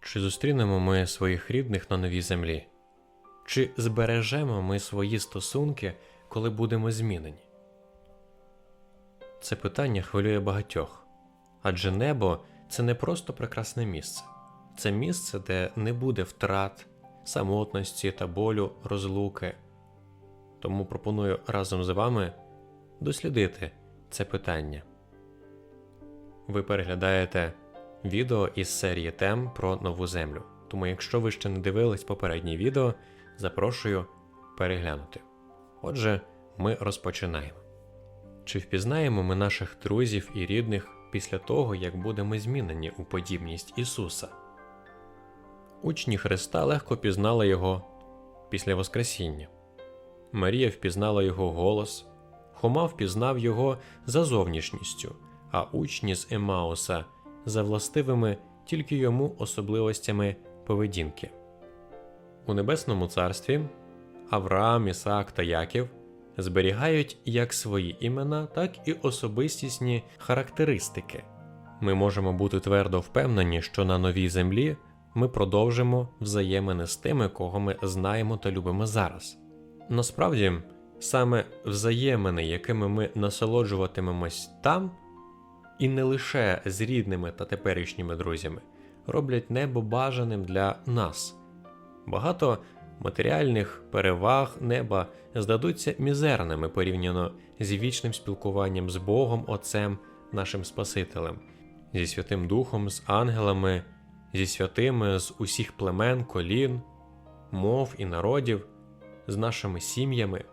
Чи зустрінемо ми своїх рідних на новій землі? Чи збережемо ми свої стосунки, коли будемо змінені? Це питання хвилює багатьох. Адже небо це не просто прекрасне місце, це місце, де не буде втрат, самотності та болю розлуки. Тому пропоную разом з вами дослідити це питання. Ви переглядаєте відео із серії тем про нову землю. Тому, якщо ви ще не дивились попереднє відео, запрошую переглянути. Отже, ми розпочинаємо. Чи впізнаємо ми наших друзів і рідних після того, як будемо змінені у подібність Ісуса? Учні Христа легко пізнали Його після Воскресіння. Марія впізнала Його голос, Хома впізнав Його за зовнішністю, а учні з Емауса за властивими тільки йому особливостями поведінки. У Небесному Царстві Авраам, Ісаак та Яків зберігають як свої імена, так і особистісні характеристики. Ми можемо бути твердо впевнені, що на новій землі ми продовжимо взаємини з тими, кого ми знаємо та любимо зараз. Насправді, саме взаємини, якими ми насолоджуватимемось там, і не лише з рідними та теперішніми друзями, роблять небо бажаним для нас. Багато матеріальних переваг неба здадуться мізерними порівняно з вічним спілкуванням з Богом Отцем, нашим Спасителем, зі Святим Духом, з ангелами, зі святими з усіх племен, колін, мов і народів, з нашими сім'ями.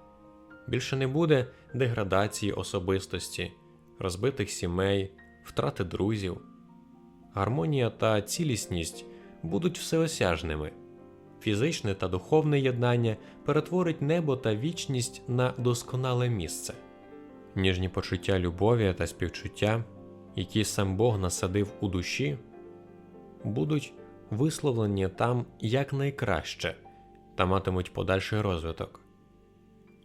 Більше не буде деградації особистості, розбитих сімей, втрати друзів. Гармонія та цілісність будуть всеосяжними. Фізичне та духовне єднання перетворить небо та вічність на досконале місце. Ніжні почуття любові та співчуття, які сам Бог насадив у душі, будуть висловлені там якнайкраще та матимуть подальший розвиток.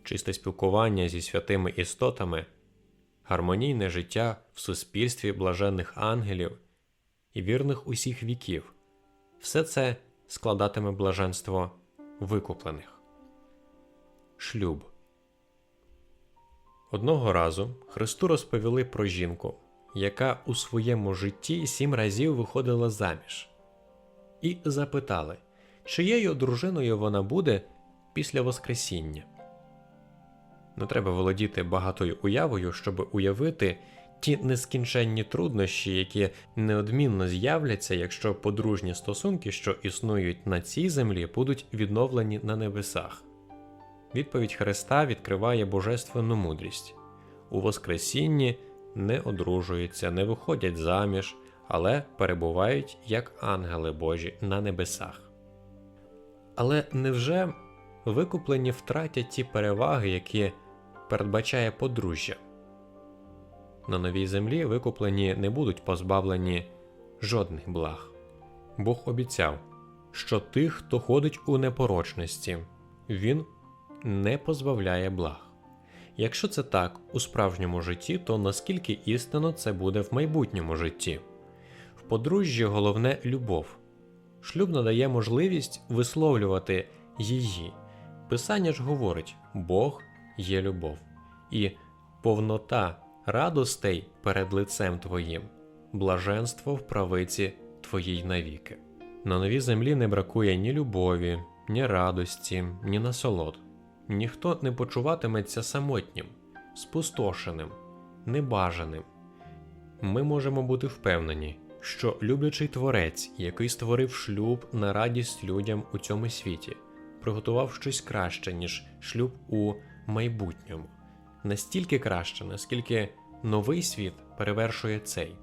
Чисте спілкування зі святими істотами, гармонійне життя в суспільстві блаженних ангелів і вірних усіх віків все це складатиме блаженство викуплених. Шлюб Одного разу Христу розповіли про жінку, яка у своєму житті сім разів виходила заміж, і запитали, чиєю дружиною вона буде після Воскресіння. Не треба володіти багатою уявою, щоб уявити ті нескінченні труднощі, які неодмінно з'являться, якщо подружні стосунки, що існують на цій землі, будуть відновлені на небесах. Відповідь Христа відкриває божественну мудрість у Воскресінні не одружуються, не виходять заміж, але перебувають як ангели Божі на небесах. Але невже викуплені втратять ті переваги, які передбачає подружжя? На новій землі викуплені не будуть позбавлені жодних благ. Бог обіцяв, що тих, хто ходить у непорочності, він не позбавляє благ. Якщо це так у справжньому житті, то наскільки істинно це буде в майбутньому житті? В подружжі головне любов. Шлюб надає можливість висловлювати її. Писання ж говорить: Бог є любов, і повнота радостей перед лицем Твоїм, блаженство в правиці Твоїй навіки. На новій землі не бракує ні любові, ні радості, ні насолод. Ніхто не почуватиметься самотнім, спустошеним, небажаним. Ми можемо бути впевнені, що люблячий творець, який створив шлюб на радість людям у цьому світі, приготував щось краще, ніж шлюб у майбутньому, настільки краще, наскільки новий світ перевершує цей.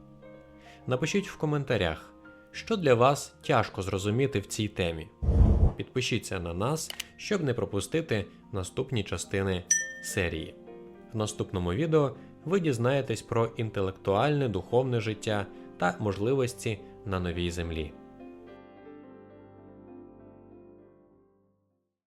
Напишіть в коментарях, що для вас тяжко зрозуміти в цій темі. Підпишіться на нас, щоб не пропустити наступні частини серії. В наступному відео ви дізнаєтесь про інтелектуальне духовне життя та можливості на новій землі.